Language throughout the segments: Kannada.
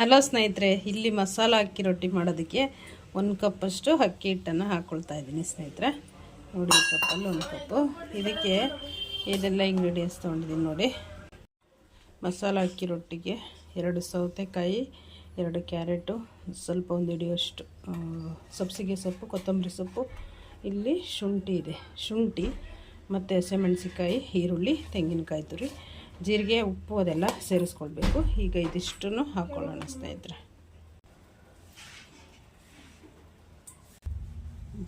ಹಲೋ ಸ್ನೇಹಿತರೆ, ಇಲ್ಲಿ ಮಸಾಲ ಅಕ್ಕಿ ರೊಟ್ಟಿ ಮಾಡೋದಕ್ಕೆ ಒಂದು ಕಪ್ಪಷ್ಟು ಅಕ್ಕಿ ಹಿಟ್ಟನ್ನು ಹಾಕ್ಕೊಳ್ತಾ ಇದ್ದೀನಿ ಸ್ನೇಹಿತರೆ. ನೋಡಿ ಈ ಕಪ್ಪಲ್ಲಿ ಒಂದು ಕಪ್ಪು. ಇದಕ್ಕೆ ಇದೆಲ್ಲ ಇಂಗ್ರೀಡಿಯೆಂಟ್ಸ್ ತೊಗೊಂಡಿದ್ದೀನಿ ನೋಡಿ. ಮಸಾಲ ಅಕ್ಕಿ ರೊಟ್ಟಿಗೆ ಎರಡು ಸೌತೆಕಾಯಿ, ಎರಡು ಕ್ಯಾರೆಟು, ಸ್ವಲ್ಪ ಒಂದು ಹಿಡಿಯೋಷ್ಟು ಸಬ್ಸಿಗೆ ಸೊಪ್ಪು, ಕೊತ್ತಂಬರಿ ಸೊಪ್ಪು. ಇಲ್ಲಿ ಶುಂಠಿ ಇದೆ. ಶುಂಠಿ ಮತ್ತು ಹಸಿಮೆಣಸಿಕಾಯಿ ಈರುಳ್ಳಿ, ತೆಂಗಿನಕಾಯಿ ತುರಿ. ಜೀರಿಗೆ, ಉಪ್ಪು ಅದೆಲ್ಲ ಸೇರಿಸ್ಕೊಳ್ಬೇಕು. ಈಗ ಇದಿಷ್ಟನ್ನು ಹಾಕ್ಕೊಳ್ಳೋಣ ಸ್ನೇಹಿತರೆ.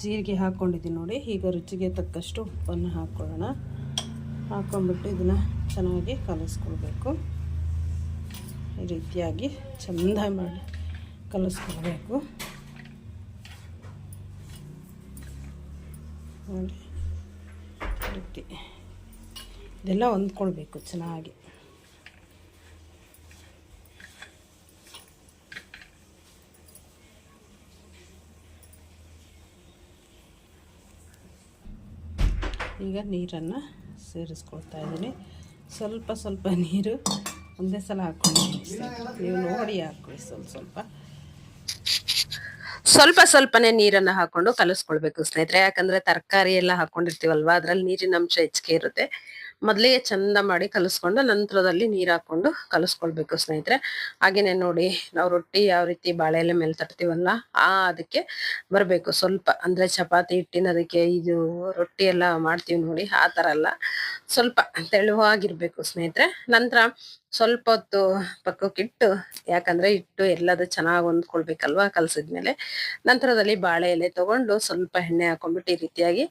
ಜೀರಿಗೆ ಹಾಕ್ಕೊಂಡಿದ್ದೀನಿ ನೋಡಿ. ಈಗ ರುಚಿಗೆ ತಕ್ಕಷ್ಟು ಉಪ್ಪನ್ನು ಹಾಕ್ಕೊಳ್ಳೋಣ ಹಾಕ್ಕೊಂಡ್ಬಿಟ್ಟು ಇದನ್ನು ಚೆನ್ನಾಗಿ ಕಲಿಸ್ಕೊಳ್ಬೇಕು. ಈ ರೀತಿಯಾಗಿ ಚೆಂದ ಮಾಡಿ ಕಲಿಸ್ಕೊಳ್ಬೇಕು. ನೋಡಿ. ರೀತಿ. ಇದೆಲ್ಲ ಹೊಂದ್ಕೊಳ್ಬೇಕು ಚೆನ್ನಾಗಿ. ಈಗ ನೀರನ್ನು ಸೇರಿಸ್ಕೊಳ್ತಾ ಇದ್ದೀನಿ. ಸ್ವಲ್ಪ ಸ್ವಲ್ಪ ನೀರು ಒಂದೇ ಸಲ ಹಾಕ್ಕೊಂಡಿದ್ದೀನಿ ನೀವು ನೋಡಿ ಹಾಕೊಳ್ಳಿ ಸ್ವಲ್ಪ ಸ್ವಲ್ಪ. ಸ್ವಲ್ಪ ಸ್ವಲ್ಪನೇ ನೀರನ್ನ ಹಾಕೊಂಡು ಕಲಿಸ್ಕೊಳ್ಬೇಕು ಸ್ನೇಹಿತರೆ. ಯಾಕಂದ್ರೆ ತರಕಾರಿ ಎಲ್ಲ ಹಾಕೊಂಡಿರ್ತೀವಲ್ವಾ, ಅದ್ರಲ್ಲಿ ನೀರಿನ ಅಂಶ ಹೆಚ್ಚಿಗೆ ಇರುತ್ತೆ. ಮೊದಲಿಗೆ ಚಂದ ಮಾಡಿ ಕಲಿಸ್ಕೊಂಡು ನಂತರದಲ್ಲಿ ನೀರು ಹಾಕೊಂಡು ಕಲಿಸ್ಕೊಳ್ಬೇಕು ಸ್ನೇಹಿತರೆ. ಹಾಗೇನೆ ನೋಡಿ, ನಾವು ರೊಟ್ಟಿ ಯಾವ ರೀತಿ ಬಾಳೆ ಎಲೆ ಮೇಲೆ ತರ್ತೀವಲ್ಲ ಆ ಅದಕ್ಕೆ ಬರಬೇಕು. ಸ್ವಲ್ಪ ಅಂದ್ರೆ ಚಪಾತಿ ಹಿಟ್ಟಿನ ಅದಕ್ಕೆ ಇದು ರೊಟ್ಟಿ ಎಲ್ಲ ಮಾಡ್ತೀವಿ ನೋಡಿ, ಆ ಥರ ಅಲ್ಲ. ಸ್ವಲ್ಪ ತೆಳುವಾಗಿರ್ಬೇಕು ಸ್ನೇಹಿತರೆ. ನಂತರ ಸ್ವಲ್ಪ ಹೊತ್ತು ಪಕ್ಕಕ್ಕಿಟ್ಟು ಯಾಕಂದ್ರೆ ಇಟ್ಟು ಎಲ್ಲದು ಚೆನ್ನಾಗಿ ಹೊಂದ್ಕೊಳ್ಬೇಕಲ್ವಾ ಕಲಸಿದ್ಮೇಲೆ. ನಂತರದಲ್ಲಿ ಬಾಳೆ ಎಲೆ ತಗೊಂಡು ಸ್ವಲ್ಪ ಎಣ್ಣೆ ಹಾಕೊಂಡ್ಬಿಟ್ಟು ಈ ರೀತಿಯಾಗಿ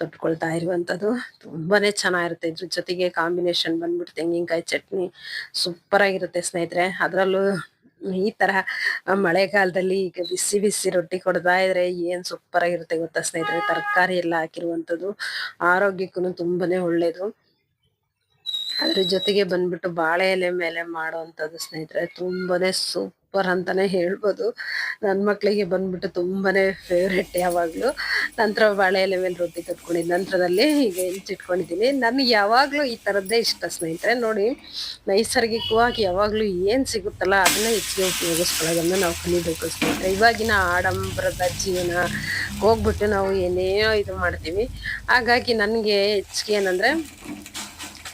ತೊಟ್ಕೊಳ್ತಾ ಇರುವಂಥದ್ದು. ತುಂಬಾನೇ ಚೆನ್ನಾಗಿರುತ್ತೆ. ಇದ್ರ ಜೊತೆಗೆ ಕಾಂಬಿನೇಷನ್ ಬಂದ್ಬಿಟ್ಟು ತೆಂಗಿನಕಾಯಿ ಚಟ್ನಿ ಸೂಪರ್ ಆಗಿರುತ್ತೆ ಸ್ನೇಹಿತರೆ. ಅದರಲ್ಲೂ ಈ ತರ ಮಳೆಗಾಲದಲ್ಲಿ ಈಗ ಬಿಸಿ ಬಿಸಿ ರೊಟ್ಟಿ ಕೊಡ್ತಾ ಇದ್ರೆ ಏನ್ ಸೂಪರ್ ಆಗಿರುತ್ತೆ ಗೊತ್ತಾ ಸ್ನೇಹಿತರೆ? ತರಕಾರಿ ಎಲ್ಲ ಹಾಕಿರುವಂತದ್ದು ಆರೋಗ್ಯಕ್ಕೂ ತುಂಬಾನೇ ಒಳ್ಳೇದು. ಅದ್ರ ಜೊತೆಗೆ ಬಂದ್ಬಿಟ್ಟು ಬಾಳೆ ಎಲೆ ಮೇಲೆ ಮಾಡುವಂಥದ್ದು ಸ್ನೇಹಿತರೆ, ತುಂಬಾನೇ ಸೂಪರ್ ಅಂತಾನೆ ಹೇಳ್ಬೋದು. ನನ್ನ ಮಕ್ಕಳಿಗೆ ಬಂದ್ಬಿಟ್ಟು ತುಂಬಾನೇ ಫೇವ್ರೆಟ್ ಯಾವಾಗಲೂ. ನಂತರ ಬಾಳೆ ಎಲೆ ಮೇಲೆ ರೊಟ್ಟಿ ತಟ್ಕೊಂಡಿದ್ದು ನಂತರದಲ್ಲಿ ಈಗ ಹೆಂಚಿಟ್ಕೊಂಡಿದ್ದೀನಿ ನನಗೆ ಯಾವಾಗಲೂ ಈ ಥರದ್ದೇ ಇಷ್ಟ ಸ್ನೇಹಿತರೆ. ನೋಡಿ, ನೈಸರ್ಗಿಕವಾಗಿ ಯಾವಾಗಲೂ ಏನು ಸಿಗುತ್ತಲ್ಲ ಅದನ್ನ ಹೆಚ್ಚಿಗೆ ಉಪಯೋಗಿಸ್ಕೊಳ್ಳೋದನ್ನು ನಾವು ಕಲಿಬೇಕು ಸ್ನೇಹಿತರೆ. ಇವಾಗಿನ ಆಡಂಬರದ ಜೀವನ, ಹೋಗ್ಬಿಟ್ಟು ನಾವು ಏನೇನೋ ಇದು ಮಾಡ್ತೀವಿ. ಹಾಗಾಗಿ ನನಗೆ ಹೆಚ್ಚಿಗೆ ಏನಂದ್ರೆ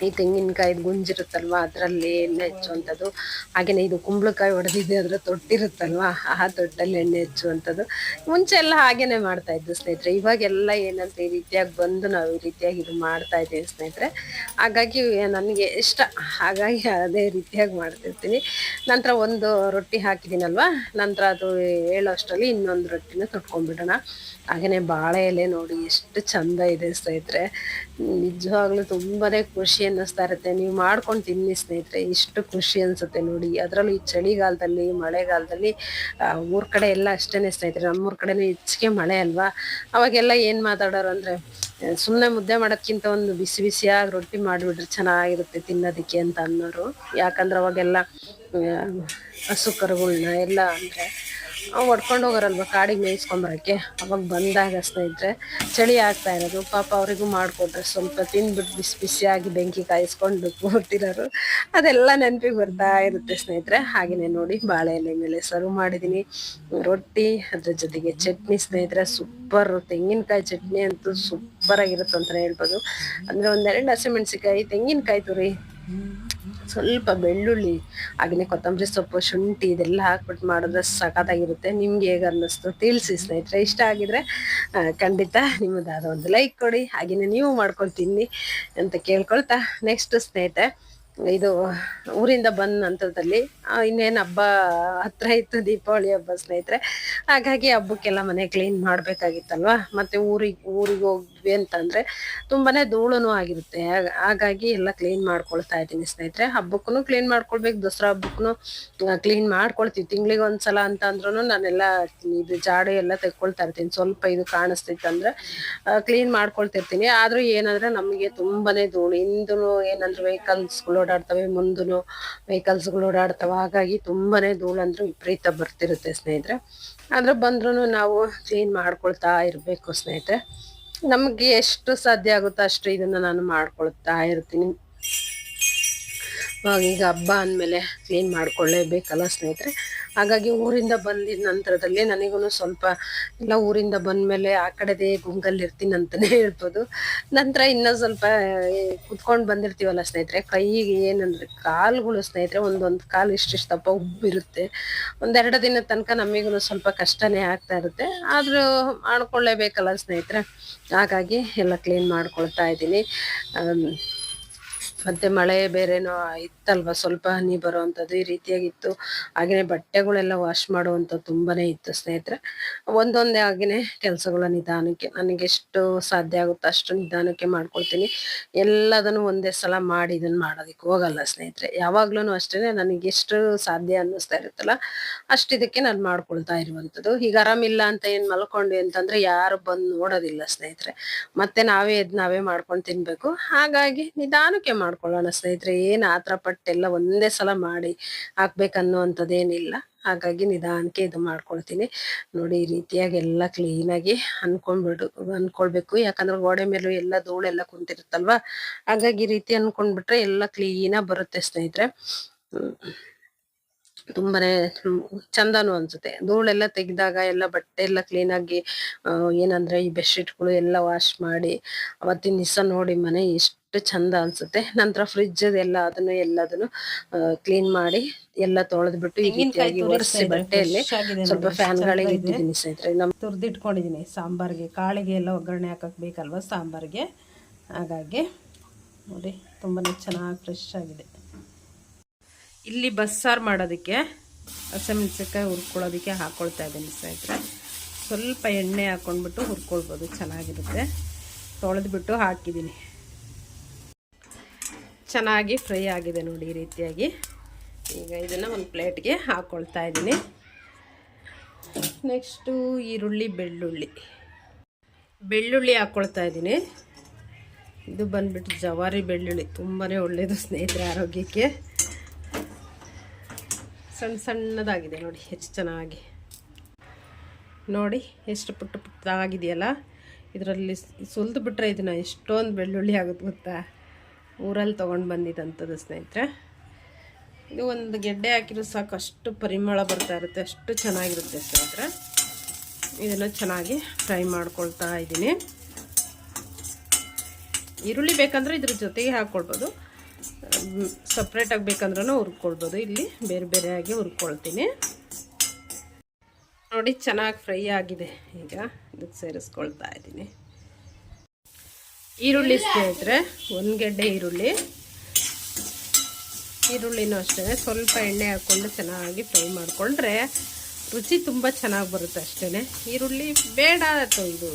ಈ ತೆಂಗಿನಕಾಯಿ ಗುಂಜಿರುತ್ತಲ್ವಾ? ಅದರಲ್ಲಿ ಎಣ್ಣೆ ಹಚ್ಚುವಂಥದ್ದು. ಹಾಗೆಯೇ ಇದು ಕುಂಬಳಕಾಯಿ ಹೊಡೆದಿದ್ದೆ ಅದರ ತೊಟ್ಟಿರುತ್ತಲ್ವಾ? ಆ ತೊಟ್ಟಲ್ಲಿ ಎಣ್ಣೆ ಹಚ್ಚುವಂಥದ್ದು. ಮುಂಚೆ ಎಲ್ಲ ಹಾಗೇನೆ ಮಾಡ್ತಾ ಇದ್ದು ಸ್ನೇಹಿತರೆ. ಇವಾಗೆಲ್ಲ ಏನಂತ ಈ ರೀತಿಯಾಗಿ ಬಂದು ನಾವು ಈ ರೀತಿಯಾಗಿ ಇದು ಮಾಡ್ತಾ ಇದ್ದೀವಿ ಸ್ನೇಹಿತರೆ. ಹಾಗಾಗಿ ನನಗೆ ಇಷ್ಟ. ಹಾಗಾಗಿ ಅದೇ ರೀತಿಯಾಗಿ ಮಾಡ್ತಿರ್ತೀನಿ. ನಂತರ ಒಂದು ರೊಟ್ಟಿ ಹಾಕಿದ್ದೀನಲ್ವ? ನಂತರ ಅದು ಹೇಳೋಷ್ಟರಲ್ಲಿ ಇನ್ನೊಂದು ರೊಟ್ಟಿನ ತೊಟ್ಕೊಂಡ್ಬಿಡೋಣ. ಹಾಗೆಯೇ ಬಾಳೆ ಎಲೆ ನೋಡಿ ಎಷ್ಟು ಚಂದ ಇದೆ ಸ್ನೇಹಿತರೆ. ನಿಜವಾಗ್ಲೂ ತುಂಬಾ ಖುಷಿ ಅನ್ನಿಸ್ತಾ ಇರುತ್ತೆ. ನೀವು ಮಾಡ್ಕೊಂಡು ತಿನ್ನಿ ಸ್ನೇಹಿತರೆ, ಇಷ್ಟು ಖುಷಿ ಅನ್ಸುತ್ತೆ ನೋಡಿ. ಅದರಲ್ಲೂ ಈ ಚಳಿಗಾಲದಲ್ಲಿ, ಮಳೆಗಾಲದಲ್ಲಿ ಊರ ಕಡೆ ಎಲ್ಲ ಅಷ್ಟೇನೆ ಸ್ನೇಹಿತರೆ. ನಮ್ಮೂರ ಕಡೆನೂ ಹೆಚ್ಚಿಗೆ ಮಳೆ ಅಲ್ವಾ? ಅವಾಗೆಲ್ಲ ಏನು ಮಾತಾಡೋರು ಅಂದರೆ ಸುಮ್ಮನೆ ಮುದ್ದೆ ಮಾಡೋದ್ಕಿಂತ ಒಂದು ಬಿಸಿ ಬಿಸಿಯಾಗಿ ರೊಟ್ಟಿ ಮಾಡಿಬಿಟ್ರೆ ಚೆನ್ನಾಗಿರುತ್ತೆ ತಿನ್ನೋದಕ್ಕೆ ಅಂತ ಅನ್ನೋರು. ಯಾಕಂದ್ರೆ ಅವಾಗೆಲ್ಲ ಹಸು ಕರುಗಳನ್ನ ಎಲ್ಲ ಅಂದ್ರೆ ಹೊಡ್ಕೊಂಡು ಹೋಗೋರಲ್ವ ಕಾಡಿಗೆ ಮೇಯಿಸ್ಕೊಂಬರಕ್ಕೆ ಅವಾಗ ಬಂದಾಗ ಸ್ನೇಹಿತರೆ, ಚಳಿ ಆಗ್ತಾ ಇರೋದು. ಪಾಪ ಅವರಿಗೂ ಮಾಡಿಕೊಟ್ರೆ ಸ್ವಲ್ಪ ತಿಂದ್ಬಿಟ್ಟು ಬಿಸಿ ಬಿಸಿಯಾಗಿ ಬೆಂಕಿ ಕಾಯಿಸ್ಕೊಂಡು ಕೂತಿರೋರು. ಅದೆಲ್ಲ ನೆನಪಿಗೆ ಬರ್ತಾ ಇರುತ್ತೆ ಸ್ನೇಹಿತರೆ. ಹಾಗೆಯೇ ನೋಡಿ ಬಾಳೆ ಎಲೆ ಮೇಲೆ ಸರ್ವ್ ಮಾಡಿದ್ದೀನಿ ರೊಟ್ಟಿ, ಅದ್ರ ಜೊತೆಗೆ ಚಟ್ನಿ ಸ್ನೇಹಿತರೆ, ಸೂಪರ್ ತೆಂಗಿನಕಾಯಿ ಚಟ್ನಿ ಅಂತೂ ಸೂಪರ್ ಅಂತಲೇ ಹೇಳ್ಬೋದು. ಅಂದರೆ ಒಂದೆರಡು ಹಸಿಮೆಣಸಿಕಾಯಿ ತೆಂಗಿನಕಾಯಿ ತುರಿ. ಸ್ವಲ್ಪ ಬೆಳ್ಳುಳ್ಳಿ ಹಾಗೆಯೇ ಕೊತ್ತಂಬರಿ ಸೊಪ್ಪು, ಶುಂಠಿ ಇದೆಲ್ಲ ಹಾಕ್ಬಿಟ್ಟು ಮಾಡಿದ್ರೆ ಸಖತ್ತಾಗಿರುತ್ತೆ. ನಿಮ್ಗೆ ಹೇಗೆ ಅನ್ನಿಸ್ತು ತಿಳಿಸಿ ಸ್ನೇಹಿತರೆ. ಇಷ್ಟ ಆಗಿದ್ರೆ ಖಂಡಿತ ನಿಮ್ಮದಾದ ಒಂದು ಲೈಕ್ ಕೊಡಿ. ಹಾಗೆಯೇ ನೀವು ಮಾಡ್ಕೊಂಡು ತಿನ್ನಿ ಅಂತ ಕೇಳ್ಕೊಳ್ತಾ ನೆಕ್ಸ್ಟ್ ಸ್ನೇಹಿತರೆ, ಇದು ಊರಿಂದ ಬಂದ ನಂತರದಲ್ಲಿ ಇನ್ನೇನು ಹಬ್ಬ, ಹತ್ರ ಇತ್ತು ದೀಪಾವಳಿ ಹಬ್ಬ ಸ್ನೇಹಿತರೆ. ಹಾಗಾಗಿ ಹಬ್ಬಕ್ಕೆಲ್ಲ ಮನೆ ಕ್ಲೀನ್ ಮಾಡ್ಬೇಕಾಗಿತ್ತಲ್ವಾ? ಮತ್ತೆ ಊರಿಗೆ ಊರಿಗೆ ಹೋದ್ವಿ ಅಂತಂದ್ರೆ ತುಂಬಾನೇ ಧೂಳುನು ಆಗಿರುತ್ತೆ. ಹಾಗಾಗಿ ಎಲ್ಲ ಕ್ಲೀನ್ ಮಾಡ್ಕೊಳ್ತಾ ಇದ್ದೀನಿ ಸ್ನೇಹಿತರೆ. ಹಬ್ಬಕ್ಕೂ ಕ್ಲೀನ್ ಮಾಡ್ಕೊಳ್ಬೇಕು, ದಸರಾ ಹಬ್ಬಕ್ಕೂ ಕ್ಲೀನ್ ಮಾಡ್ಕೊಳ್ತೀವಿ. ತಿಂಗಳಿಗೆ ಒಂದ್ಸಲ ಅಂತ ಅಂದ್ರೂ ನಾನೆಲ್ಲ ಇದು ಜಾಡು ಎಲ್ಲ ತೆಕ್ಕೊಳ್ತಾ ಇರ್ತೀನಿ. ಸ್ವಲ್ಪ ಇದು ಕಾಣಿಸ್ತೈತೆ ಅಂದ್ರೆ ಕ್ಲೀನ್ ಮಾಡ್ಕೊಳ್ತಿರ್ತೀನಿ. ಆದ್ರೂ ಏನಂದ್ರೆ ನಮಗೆ ತುಂಬಾನೇ ಧೂಳು. ಹಿಂದೂ ಏನಂದ್ರೆ ವೆಹಿಕಲ್ಸ್ಗಳು ಓಡಾಡ್ತವೆ ಮುಂದೂ ವೆಹಿಕಲ್ಸ್ಗಳು ಓಡಾಡ್ತವೆ. ಹಾಗಾಗಿ ತುಂಬಾನೇ ಧೂಳು ಅಂದ್ರೆ ವಿಪರೀತ ಬರ್ತಿರುತ್ತೆ ಸ್ನೇಹಿತರೆ. ಆದ್ರೆ ಬಂದ್ರೂ ನಾವು ಕ್ಲೀನ್ ಮಾಡ್ಕೊಳ್ತಾ ಇರಬೇಕು ಸ್ನೇಹಿತರೆ. ನಮಗೆ ಎಷ್ಟು ಸಾಧ್ಯ ಆಗುತ್ತೋ ಅಷ್ಟು ಇದನ್ನ ನಾನು ಮಾಡ್ಕೊಳ್ತಾ ಇರ್ತೀನಿ. ಈಗ ಹಬ್ಬ ಅಂದಮೇಲೆ ಕ್ಲೀನ್ ಮಾಡ್ಕೊಳ್ಳೇಬೇಕಲ್ಲ ಸ್ನೇಹಿತರೆ. ಹಾಗಾಗಿ ಊರಿಂದ ಬಂದಿದ ನಂತರದಲ್ಲಿ ನನಗೂ ಸ್ವಲ್ಪ ಎಲ್ಲ ಊರಿಂದ ಬಂದಮೇಲೆ ಆ ಕಡೆದೇ ಗುಂಗಲ್ಲಿ ಇರ್ತೀನಿ ಅಂತಲೇ ಹೇಳ್ಬೋದು. ನಂತರ ಇನ್ನೂ ಸ್ವಲ್ಪ ಕುತ್ಕೊಂಡು ಬಂದಿರ್ತೀವಲ್ಲ ಸ್ನೇಹಿತರೆ, ಕೈಗೆ ಏನಂದ್ರೆ ಕಾಲುಗಳು ಸ್ನೇಹಿತರೆ, ಒಂದೊಂದು ಕಾಲು ಇಷ್ಟಿಷ್ಟು ದಪ್ಪ ಉಬ್ಬಿರುತ್ತೆ. ಒಂದೆರಡು ದಿನ ತನಕ ನಮಗೂ ಸ್ವಲ್ಪ ಕಷ್ಟನೇ ಆಗ್ತಾ ಇರುತ್ತೆ. ಆದರೂ ಮಾಡ್ಕೊಳ್ಳೇಬೇಕಲ್ಲ ಸ್ನೇಹಿತರೆ. ಹಾಗಾಗಿ ಎಲ್ಲ ಕ್ಲೀನ್ ಮಾಡ್ಕೊಳ್ತಾ ಇದ್ದೀನಿ. ಮತ್ತೆ ಮಳೆ ಬೇರೆನೋ ಇತ್ತಲ್ವ? ಸ್ವಲ್ಪ ಹನಿ ಬರುವಂಥದ್ದು ಈ ರೀತಿಯಾಗಿತ್ತು. ಹಾಗೆಯೇ ಬಟ್ಟೆಗಳೆಲ್ಲ ವಾಶ್ ಮಾಡುವಂಥದ್ದು ತುಂಬಾನೇ ಇತ್ತು ಸ್ನೇಹಿತರೆ. ಒಂದೊಂದೇ ಹಾಗೆಯೇ ಕೆಲಸಗಳ ನಿಧಾನಕ್ಕೆ ನನಗೆ ಎಷ್ಟು ಸಾಧ್ಯ ಆಗುತ್ತೋ ಅಷ್ಟು ನಿಧಾನಕ್ಕೆ ಮಾಡ್ಕೊಳ್ತೀನಿ. ಎಲ್ಲದನ್ನು ಒಂದೇ ಸಲ ಮಾಡಿ ಇದನ್ನು ಮಾಡೋದಕ್ಕೆ ಹೋಗಲ್ಲ ಸ್ನೇಹಿತರೆ. ಯಾವಾಗ್ಲೂ ಅಷ್ಟೇ ನನಗೆ ಎಷ್ಟು ಸಾಧ್ಯ ಅನ್ನಿಸ್ತಾ ಇರುತ್ತಲ್ಲ, ಅಷ್ಟು ಇದಕ್ಕೆ ನಾನು ಮಾಡ್ಕೊಳ್ತಾ ಇರುವಂಥದ್ದು. ಈಗ ಆರಾಮಿಲ್ಲ ಅಂತ ಏನು ಮಲ್ಕೊಂಡ್ವಿ ಅಂತಂದ್ರೆ ಯಾರು ಬಂದು ನೋಡೋದಿಲ್ಲ ಸ್ನೇಹಿತರೆ. ಮತ್ತೆ ನಾವೇ ಇದು ನಾವೇ ಮಾಡ್ಕೊಂಡು ತಿನ್ಬೇಕು. ಹಾಗಾಗಿ ನಿಧಾನಕ್ಕೆ ಮಾಡ್ಕೊಳ್ಳೋಣ ಸ್ನೇಹಿತರೆ, ಏನು ಆತರ ಪಟ್ಟೆಲ್ಲ ಒಂದೇ ಸಲ ಮಾಡಿ ಹಾಕ್ಬೇಕನ್ನುವಂಥದ್ದೇನಿಲ್ಲ. ಹಾಗಾಗಿ ನಿಧಾನಕ್ಕೆ ಇದು ಮಾಡ್ಕೊಳ್ತೀನಿ. ನೋಡಿ, ಈ ರೀತಿಯಾಗಿ ಎಲ್ಲ ಕ್ಲೀನಾಗಿ ಅನ್ಕೊಂಡ್ಬಿಡು, ಅನ್ಕೊಳ್ಬೇಕು. ಯಾಕಂದ್ರೆ ಗೋಡೆ ಮೇಲೂ ಎಲ್ಲ ಧೂಳೆಲ್ಲ ಕುಂತಿರುತ್ತಲ್ವಾ? ಹಾಗಾಗಿ ಈ ರೀತಿ ಅನ್ಕೊಂಡ್ಬಿಟ್ರೆ ಎಲ್ಲ ಕ್ಲೀನಾಗಿ ಬರುತ್ತೆ ಸ್ನೇಹಿತರೆ. ತುಂಬಾನೇ ಚಂದನು ಅನ್ಸುತ್ತೆ. ಧೂಳೆಲ್ಲ ತೆಗೆದಾಗ ಎಲ್ಲ ಬಟ್ಟೆ ಎಲ್ಲ ಕ್ಲೀನಾಗಿ ಏನಂದ್ರೆ ಈ ಬೆಡ್ಶೀಟ್ಗಳು ಎಲ್ಲ ವಾಶ್ ಮಾಡಿ ಅವತ್ತಿನ ದಿವಸ ನೋಡಿ ಮನೆ ಎಷ್ಟು ಚಂದ ಅನ್ಸುತ್ತೆ. ನಂತರ ಫ್ರಿಜ್ ಎಲ್ಲ ಅದನ್ನು ಎಲ್ಲದನ್ನು ಕ್ಲೀನ್ ಮಾಡಿ ಎಲ್ಲ ತೊಳೆದ್ಬಿಟ್ಟು ಈ ತೆಂಗಿನಕಾಯಿ ರೀತಿಯಾಗಿ ಒರೆಸಿ ಬಟ್ಟೆಯಲ್ಲಿ ಸ್ವಲ್ಪ ಫ್ಯಾನ್ ಗಳಿಗೆ. ಇಟ್ಟಿದ್ದೀನಿ ಸ್ನೇಹಿತರೆ. ನಮ್ ತುರ್ದಿಟ್ಕೊಂಡಿದ್ದೀನಿ ಸಾಂಬಾರ್ಗೆ. ಕಾಳಿಗೆ ಎಲ್ಲ ಒಗ್ಗರಣೆ ಹಾಕಕ್ ಬೇಕಲ್ವಾ ಸಾಂಬಾರ್ಗೆ? ಹಾಗಾಗಿ ನೋಡಿ ತುಂಬಾ ಚೆನ್ನಾಗಿ ಫ್ರೆಶ್ ಆಗಿದೆ. ಇಲ್ಲಿ ಬಸ್ಸಾರು ಮಾಡೋದಕ್ಕೆ ಹಸಿಮೆಣ್ಸಿನ್ಕಾಯಿ ಹುರ್ಕೊಳ್ಳೋದಕ್ಕೆ ಹಾಕ್ಕೊಳ್ತಾ ಇದ್ದೀನಿ ಸ್ನೇಹಿತರೆ. ಸ್ವಲ್ಪ ಎಣ್ಣೆ ಹಾಕ್ಕೊಂಡ್ಬಿಟ್ಟು ಹುರ್ಕೊಳ್ಬೋದು, ಚೆನ್ನಾಗಿರುತ್ತೆ. ತೊಳೆದ್ಬಿಟ್ಟು ಹಾಕಿದ್ದೀನಿ. ಚೆನ್ನಾಗಿ ಫ್ರೈ ಆಗಿದೆ ನೋಡಿ ಈ ರೀತಿಯಾಗಿ. ಈಗ ಇದನ್ನು ಒಂದು ಪ್ಲೇಟ್ಗೆ ಹಾಕ್ಕೊಳ್ತಾ ಇದ್ದೀನಿ. ನೆಕ್ಸ್ಟು ಈರುಳ್ಳಿ, ಬೆಳ್ಳುಳ್ಳಿ. ಬೆಳ್ಳುಳ್ಳಿ ಹಾಕ್ಕೊಳ್ತಾ ಇದ್ದೀನಿ. ಇದು ಬಂದುಬಿಟ್ಟು ಜವಾರಿ ಬೆಳ್ಳುಳ್ಳಿ ತುಂಬಾ ಒಳ್ಳೆಯದು ಸ್ನೇಹಿತರೆ ಆರೋಗ್ಯಕ್ಕೆ. ಸಣ್ಣ ಸಣ್ಣದಾಗಿದೆ ನೋಡಿ ಎಷ್ಟು ಚೆನ್ನಾಗಿ. ನೋಡಿ, ಎಷ್ಟು ಪುಟ್ಟ ಪುಟ್ಟದಾಗಿದೆಯಲ್ಲ ಇದರಲ್ಲಿ ಸುಲಿದು ಬಿಟ್ಟರೆ ಇದನ್ನು ಎಷ್ಟೊಂದು ಬೆಳ್ಳುಳ್ಳಿ ಆಗುತ್ತೆ ಗೊತ್ತಾ? ಊರಲ್ಲಿ ತೊಗೊಂಡು ಬಂದಿದ್ದಂಥದ್ದು ಸ್ನೇಹಿತರೆ. ಇದು ಒಂದು ಗೆಡ್ಡೆ ಹಾಕಿರೋ ಸಾಕು, ಅಷ್ಟು ಪರಿಮಳ ಬರ್ತಾ ಇರುತ್ತೆ, ಅಷ್ಟು ಚೆನ್ನಾಗಿರುತ್ತೆ ಸ್ನೇಹಿತರೆ. ಇದನ್ನು ಚೆನ್ನಾಗಿ ಫ್ರೈ ಮಾಡ್ಕೊಳ್ತಾ ಇದ್ದೀನಿ. ಈರುಳ್ಳಿ ಬೇಕಂದರೆ ಇದ್ರ ಜೊತೆಗೆ ಹಾಕ್ಕೊಳ್ಬೋದು ಸಪ್ರೇಟಾಗಿ ಬೇಕಂದ್ರೂ ಹುರ್ಕೊಳ್ಬೋದು. ಇಲ್ಲಿ ಬೇರೆ ಬೇರೆಯಾಗಿ ಹುರ್ಕೊಳ್ತೀನಿ. ನೋಡಿ, ಚೆನ್ನಾಗಿ ಫ್ರೈ ಆಗಿದೆ. ಈಗ ಇದಕ್ಕೆ ಸೇರಿಸ್ಕೊಳ್ತಾ ಇದ್ದೀನಿ. ಈರುಳ್ಳಿ ಸ್ನೇಹಿತರೆ, ಒಂದು ಗಡ್ಡೆ ಈರುಳ್ಳಿ. ಈರುಳ್ಳಿನೂ ಅಷ್ಟೇ. ಸ್ವಲ್ಪ ಎಣ್ಣೆ ಹಾಕ್ಕೊಂಡು ಚೆನ್ನಾಗಿ ಫ್ರೈ ಮಾಡಿಕೊಂಡ್ರೆ ರುಚಿ ತುಂಬ ಚೆನ್ನಾಗಿ ಬರುತ್ತೆ ಅಷ್ಟೇ ಈರುಳ್ಳಿ ಬೇಡ ಅಥವಾ ಇದು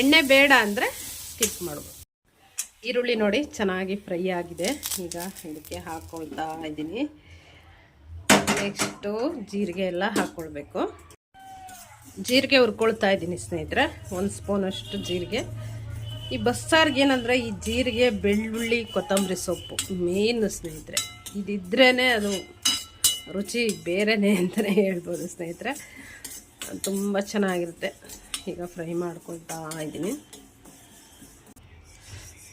ಎಣ್ಣೆ ಬೇಡ ಅಂದರೆ ಸ್ಕಿಪ್ ಮಾಡ್ಬೋದು. ಈರುಳ್ಳಿ ನೋಡಿ ಚೆನ್ನಾಗಿ ಫ್ರೈ ಆಗಿದೆ. ಈಗ ಇದಕ್ಕೆ ಹಾಕ್ಕೊಳ್ತಾ ಇದ್ದೀನಿ. ನೆಕ್ಸ್ಟು ಜೀರಿಗೆ ಎಲ್ಲ ಹಾಕ್ಕೊಳ್ಬೇಕು ಜೀರಿಗೆ ಹುರ್ಕೊಳ್ತಾ ಇದ್ದೀನಿ ಸ್ನೇಹಿತರೆ. ಒಂದು ಸ್ಪೂನಷ್ಟು ಜೀರಿಗೆ. ಈ ಬಸ್ಸಾರ್ಗೆ ಏನಂದರೆ ಈ ಜೀರಿಗೆ, ಬೆಳ್ಳುಳ್ಳಿ, ಕೊತ್ತಂಬರಿ ಸೊಪ್ಪು ಮೇನ್ ಸ್ನೇಹಿತರೆ. ಇದಿದ್ರೇ ಅದು ರುಚಿ ಬೇರೆನೇ ಅಂತಲೇ ಹೇಳ್ಬೋದು ಸ್ನೇಹಿತರೆ. ತುಂಬ ಚೆನ್ನಾಗಿರುತ್ತೆ. ಈಗ ಫ್ರೈ ಮಾಡ್ಕೊಳ್ತಾ ಇದ್ದೀನಿ.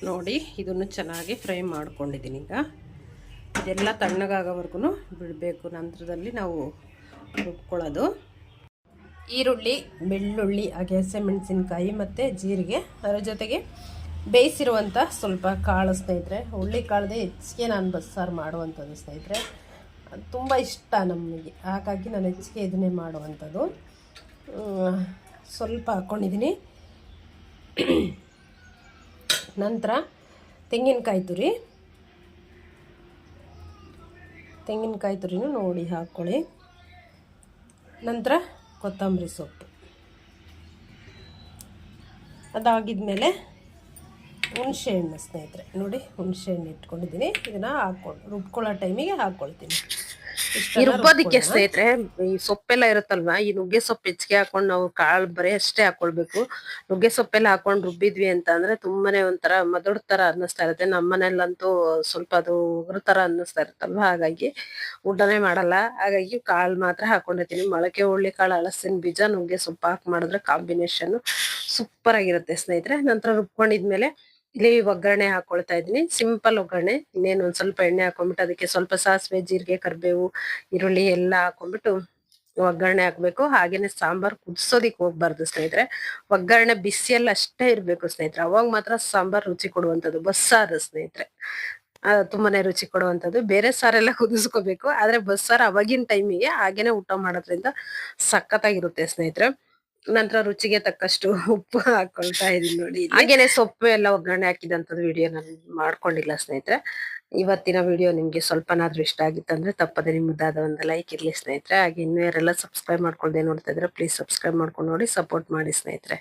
ನೋಡಿ, ಇದನ್ನು ಚೆನ್ನಾಗಿ ಫ್ರೈ ಮಾಡ್ಕೊಂಡಿದ್ದೀನಿ ಈಗ. ಇದೆಲ್ಲ ತಣ್ಣಗಾಗೋವರೆಗೂ ಬಿಡಬೇಕು. ನಂತರದಲ್ಲಿ ನಾವು ರುಬ್ಕೊಳ್ಳೋದು. ಈರುಳ್ಳಿ, ಬೆಳ್ಳುಳ್ಳಿ, ಹಾಗೆ ಹಸಿಮೆಣಸಿನ್ಕಾಯಿ ಮತ್ತು ಜೀರಿಗೆ ಅದರ ಜೊತೆಗೆ ಬೇಯಿಸಿರುವಂಥ ಸ್ವಲ್ಪ ಕಾಳು ಸ್ನೇಹಿತರೆ. ಹುಳ್ಳಿ ಕಾಳದೆ ಹೆಚ್ಚಿಗೆ ನಾನು ಬಸ್ಸಾರು ಮಾಡುವಂಥದ್ದು ಸ್ನೇಹಿತರೆ. ತುಂಬ ಇಷ್ಟ ನಮಗೆ. ಹಾಗಾಗಿ ನಾನು ಹೆಚ್ಚಿಗೆ ಇದನ್ನೇ ಮಾಡುವಂಥದ್ದು. ಸ್ವಲ್ಪ ಹಾಕ್ಕೊಂಡಿದ್ದೀನಿ ನಂತರ ತೆಂಗಿನಕಾಯಿ ತುರಿ. ತೆಂಗಿನಕಾಯಿ ತುರಿನೂ ನೋಡಿ ಹಾಕ್ಕೊಳ್ಳಿ ನಂತರ ಕೊತ್ತಂಬರಿ ಸೊಪ್ಪು. ಅದಾಗಿದ್ಮೇಲೆ ಹುಣಸೆ ಹಣ್ಣು ಸ್ನೇಹಿತರೆ. ನೋಡಿ ಹುಣಸೆ ಹಣ್ಣು ಇಟ್ಕೊಂಡಿದ್ದೀನಿ. ಇದನ್ನು ಹಾಕ್ಕೊಂಡು ರುಬ್ಕೊಳ್ಳೋ ಟೈಮಿಗೆ ಹಾಕ್ಕೊಳ್ತೀನಿ. ಈ ರುಬ್ಬೋದಿಕ್ಕೆ. ಸ್ನೇಹಿತರೆ ಈ ಸೊಪ್ಪೆಲ್ಲ ಇರುತ್ತಲ್ವಾ? ಈ ನುಗ್ಗೆ ಸೊಪ್ಪು ಹೆಚ್ಚಿಗೆ ಹಾಕೊಂಡು ನಾವು ಕಾಳು ಬರೀ ಅಷ್ಟೇ ಹಾಕೊಳ್ಬೇಕು. ನುಗ್ಗೆ ಸೊಪ್ಪೆಲ್ಲ ಹಾಕೊಂಡು ರುಬ್ಬಿದ್ವಿ ಅಂತ ಅಂದ್ರೆ ತುಂಬಾನೇ ಒಂಥರ ಮದಡ್ ತರ ಅನ್ನಿಸ್ತಾ ಇರುತ್ತೆ. ನಮ್ಮ ಮನೇಲಂತೂ ಸ್ವಲ್ಪ ಅದು ಉಗ್ರ ತರ ಅನ್ನಿಸ್ತಾ ಇರುತ್ತಲ್ವಾ? ಹಾಗಾಗಿ ಊಟನೇ ಮಾಡಲ್ಲ. ಹಾಗಾಗಿ ಕಾಳು ಮಾತ್ರ ಹಾಕೊಂಡಿರ್ತೀನಿ. ಮೊಳಕೆ ಹುಳ್ಳಿ ಕಾಳು ಹಳಸಿನ ಬೀಜ ನುಗ್ಗೆ ಸೊಪ್ಪು ಹಾಕಿ ಮಾಡಿದ್ರೆ ಕಾಂಬಿನೇಷನ್ ಸೂಪರ್ ಆಗಿರುತ್ತೆ ಸ್ನೇಹಿತರೆ. ನಂತರ ರುಬ್ಕೊಂಡಿದ್ಮೇಲೆ ಇಲ್ಲಿ ಒಗ್ಗರಣೆ ಹಾಕೊಳ್ತಾ ಇದೀನಿ ಸಿಂಪಲ್ ಒಗ್ಗರಣೆ. ಇನ್ನೇನು ಒಂದ್ ಸ್ವಲ್ಪ ಎಣ್ಣೆ ಹಾಕೊಂಡ್ಬಿಟ್ಟು ಅದಕ್ಕೆ ಸ್ವಲ್ಪ ಸಾಸಿವೆ, ಜೀರಿಗೆ, ಕರಿಬೇವು, ಈರುಳ್ಳಿ ಎಲ್ಲ ಹಾಕೊಂಡ್ಬಿಟ್ಟು ಒಗ್ಗರಣೆ ಹಾಕ್ಬೇಕು. ಹಾಗೇನೆ ಸಾಂಬಾರ್ ಕುದಿಸೋದಿಕ್ ಹೋಗ್ಬಾರ್ದು ಸ್ನೇಹಿತರೆ. ಒಗ್ಗರಣೆ ಬಿಸಿಯಲ್ಲಿ ಅಷ್ಟೇ ಇರ್ಬೇಕು ಸ್ನೇಹಿತರೆ. ಅವಾಗ ಮಾತ್ರ ಸಾಂಬಾರ್ ರುಚಿ ಕೊಡುವಂಥದ್ದು. ಬಸ್ಸಾರು ಸ್ನೇಹಿತರೆ. ತುಂಬಾನೇ ರುಚಿ ಕೊಡುವಂಥದ್ದು. ಬೇರೆ ಸಾರೆಲ್ಲ ಕುದಿಸ್ಕೋಬೇಕು. ಆದ್ರೆ ಬಸ್ಸಾರು ಅವಾಗಿನ ಟೈಮಿಗೆ ಹಾಗೇನೆ ಊಟ ಮಾಡೋದ್ರಿಂದ ಸಖತ್ತಾಗಿರುತ್ತೆ ಸ್ನೇಹಿತರೆ. ನಂತರ ರುಚಿಗೆ ತಕ್ಕಷ್ಟು ಉಪ್ಪು ಹಾಕೊಳ್ತಾ ಇದೀನಿ ನೋಡಿ. ಹಾಗೇನೆ ಸೊಪ್ಪು ಎಲ್ಲ ಒಗ್ಗರಣೆ ಹಾಕಿದಂಥದ್ದು ವಿಡಿಯೋ ನಾನು ಮಾಡ್ಕೊಂಡಿಲ್ಲ ಸ್ನೇಹಿತರೆ. ಇವತ್ತಿನ ವಿಡಿಯೋ ನಿಮ್ಗೆ ಸ್ವಲ್ಪನಾದ್ರೂ ಇಷ್ಟ ಆಗಿತ್ತಂದ್ರೆ ತಪ್ಪದೆ ನಿಮ್ಮದಾದ ಒಂದು ಲೈಕ್ ಇರ್ಲಿ ಸ್ನೇಹಿತರೆ. ಹಾಗೆ ಇನ್ನೂ ಯಾರೆಲ್ಲ ಸಬ್ಸ್ಕ್ರೈಬ್ ಮಾಡ್ಕೊಳ್ದೆ ನೋಡ್ತಾ ಇದ್ರೆ ಪ್ಲೀಸ್ ಸಬ್ಸ್ಕ್ರೈಬ್ ಮಾಡ್ಕೊಂಡು ನೋಡಿ ಸಪೋರ್ಟ್ ಮಾಡಿ ಸ್ನೇಹಿತರೆ.